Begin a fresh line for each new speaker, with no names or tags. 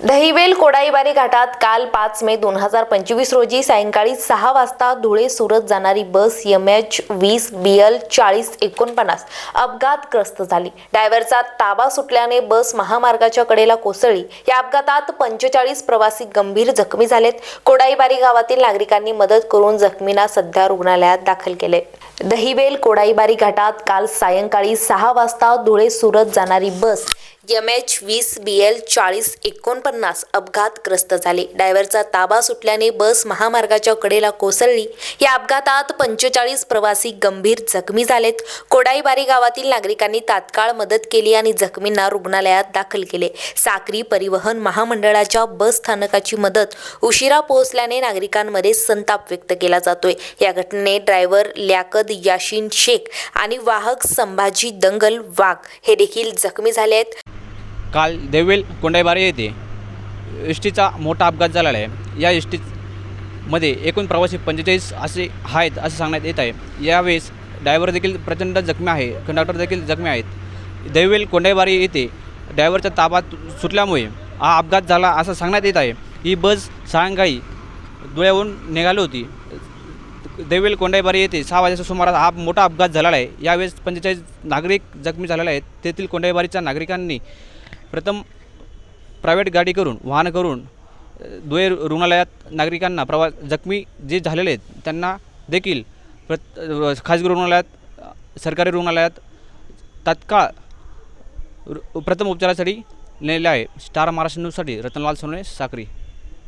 दहिवेल कोडाईबारी घाटात काल पाच मे दोन हजार पंचवीस रोजी सायंकाळी सहा वाजता धुळे सुरत जाणारी बस एम एच वीस बी एल चाळीस एकोणपन्नास अपघातग्रस्त झाली. ड्रायव्हरचा ताबा सुटल्याने बस महामार्गाच्या कडेला कोसळली. या अपघातात पंचेचाळीस प्रवासी गंभीर जखमी झालेत. कोडाईबारी गावातील नागरिकांनी मदत करून जखमींना सध्या रुग्णालयात दाखल केले दहिवेल कोडाईबारी घाटात काल सायंकाळी सहा वाजता धुळे सुरत जाणारी बस एम एच वीस बी एल चाळीस एकोणपन्नास अपघातग्रस्त झाले. डायव्हरचा ताबा सुटल्याने बस महामार्गाच्या कडेला कोसळली. या अपघातात पंचेचाळीस प्रवासी गंभीर जखमी झालेत. कोडाईबारी गावातील नागरिकांनी तात्काळ मदत केली आणि जखमींना रुग्णालयात दाखल केले. साक्री परिवहन महामंडळाच्या बस स्थानकाची मदत उशिरा पोहोचल्याने नागरिकांमध्ये संताप व्यक्त केला जातोय. या घटनेने ड्रायव्हर ल्याकद याशीन शेख आणि वाहक संभाजी दंगल वाघ हे देखील जखमी झाले आहेत.
काल देवेल कोंडाईबारी येथे एस टीचा मोठा अपघात झालेला आहे. या एस टीमध्ये एकूण प्रवासी पंचेचाळीस असे आहेत असं सांगण्यात येत आहे. यावेळेस ड्रायव्हर देखील प्रचंड जखमी आहे. कंडक्टर देखील जखमी आहेत. देवेल कोंडाईबारी येथे ड्रायव्हरच्या ताबात सुटल्यामुळे हा अपघात झाला असं सांगण्यात येत आहे. ही बस सायंकाळी धुळ्याहून निघाली होती. देवेल कोंडाईबारी येथे सहा वाजेच्या सुमारास हा मोठा अपघात झालेला आहे. यावेळेस पंचेचाळीस नागरिक जखमी झालेले आहेत. तेथील कोंडाईबारीच्या नागरिकांनी प्रथम प्रायव्हेट गाडी करून वाहन करून अ, रुग्णालयात नागरिकांना प्रवास जखमी जे झालेले आहेत त्यांना देखील प्रत खाजगी रुग्णालयात सरकारी रुग्णालयात तात्काळ रु- प्रथम उपचारासाठी नेले आहे. स्टार महाराष्ट्र न्यूजसाठी रतनलाल सोने साक्री.